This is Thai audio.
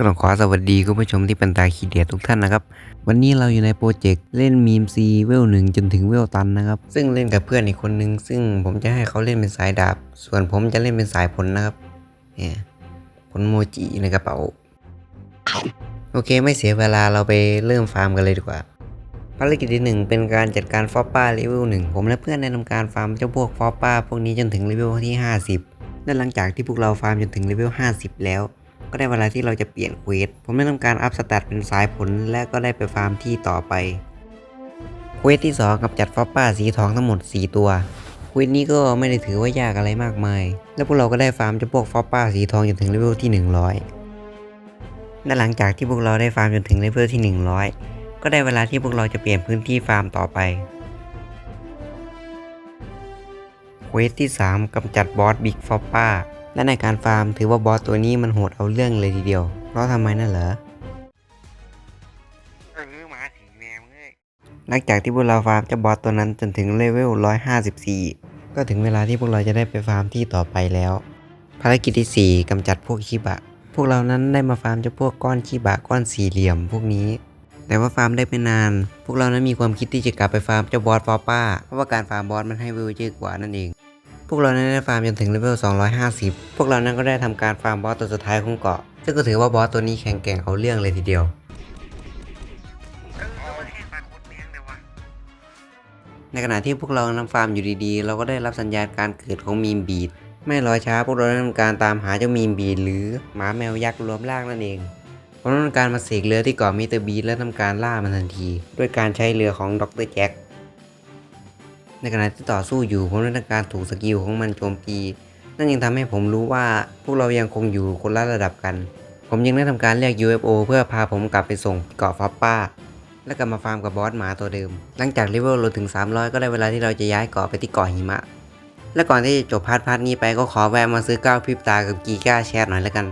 ก็ต้องขอสวัสดีคุณผู้ชมที่เป็นตาขีเดียทุกท่านนะครับ วันนี้เราอยู่ในโปรเจกต์เล่นมีมซีเวลหนึ่งจนถึงเวลตันนะครับ ซึ่งเล่นกับเพื่อนอีกคนนึง ซึ่งผมจะให้เขาเล่นเป็นสายดาบ ส่วนผมจะเล่นเป็นสายผลนะครับเนี่ยผลโมจิในกระเป๋า โอเคไม่เสียเวลาเราไปเริ่มฟาร์มกันเลยดีกว่า ภารกิจที่หนึ่งเป็นการจัดการฟอปป้าเลเวลหนึ่งผมและเพื่อนได้ทำการฟาร์มเจ้าพวกฟอปป้าพวกนี้จนถึงเลเวลที่ 50และหลังจากที่พวกเราฟาร์มจนถึงเลเวล50 แล้ว ก็ได้เวลาที่เราจะเปลี่ยนเควส ผมได้ทำการอัพสแตทเป็นสายผลและก็ได้ไปฟาร์มที่ต่อไป เควสที่ 2กับจัดฟอปป้าสีทองทั้งหมด 4 ตัว เควสนี้ก็ไม่ได้ถือว่ายากอะไรมากมาย แล้วพวกเราก็ได้ฟาร์มเจ้าพวกฟอปป้าสีทองจนถึงเลเวลที่ 100 และหลังจากที่พวกเราได้ฟาร์มจนถึงเลเวลที่ 100 ก็ได้เวลาที่พวกเราจะเปลี่ยนพื้นที่ฟาร์มต่อไปเควสที่ 3กำจัดบอสบิ๊กฟอปป้า และในการฟาร์มถือว่าบอสตัวนี้มันโหดเอาเรื่องเลยทีเดียว เพราะทำไมนั่นเหรอเออมาถึงแมวเอ้ยหลังจากที่พวกเราฟาร์มเจ้าบอสตัวนั้นจนถึงเลเวล 154 ก็ถึงเวลาที่พวกเราจะได้ไปฟาร์มที่ต่อไปแล้ว ภารกิจที่ 4กำจัดพวกชิบะ พวกเรานั้นได้มาฟาร์มเจ้าพวกก้อนชิบะก้อนสี่เหลี่ยมพวกนี้ แต่ว่าฟาร์มได้ไม่นาน พวกเรานั้นมีความคิดที่จะกลับไปฟาร์มเจ้าบอสฟอป้า เพราะว่าการฟาร์มบอสมันให้เวลเยอะกว่านั่นเอง พวกเรานั้นได้ฟาร์มจนถึงเลเวล 250 พวกเรานั้นก็ได้ทำการฟาร์มบอสตัวสุดท้ายของเกาะ ซึ่งก็ถือว่าบอสตัวนี้แข็งแกร่งเอาเรื่องเลยทีเดียว ในขณะที่พวกเรานำฟาร์มอยู่ดีๆ เราก็ได้รับสัญญาณการเกิดของมีมบีด ไม่รอช้าพวกเราได้ทำการตามหาเจ้ามีมบีดหรือหมาแมวยักษ์รวมร่างนั่นเองผมได้ทำการมาเสกเรือที่เกาะมิเตอร์บีดและทำการล่ามันทันที ด้วยการใช้เรือของดรแจ็ค ในขณะที่ต่อสู้อยู่ผมได้ทำการถูกสกิลของมันโจมตี นั่นยังทำให้ผมรู้ว่าพวกเรายังคงอยู่คนละระดับกัน ผมยังได้ทำการเรียก UFO เพื่อพาผมกลับไปส่งเกาะฟอปป้า แล้วกลับมาฟาร์มกับบอสหมาตัวเดิม หลังจากเลเวลลดถึง 300 ก็ได้เวลาที่เราจะย้ายเกาะไปที่เกาะหิมะ และก่อนที่จะจบพาร์ทพาร์ทนี้ไปก็ขอแวะมาซื้อก้าวพริบตากับกีก้าแชทหน่อยแล้วกัน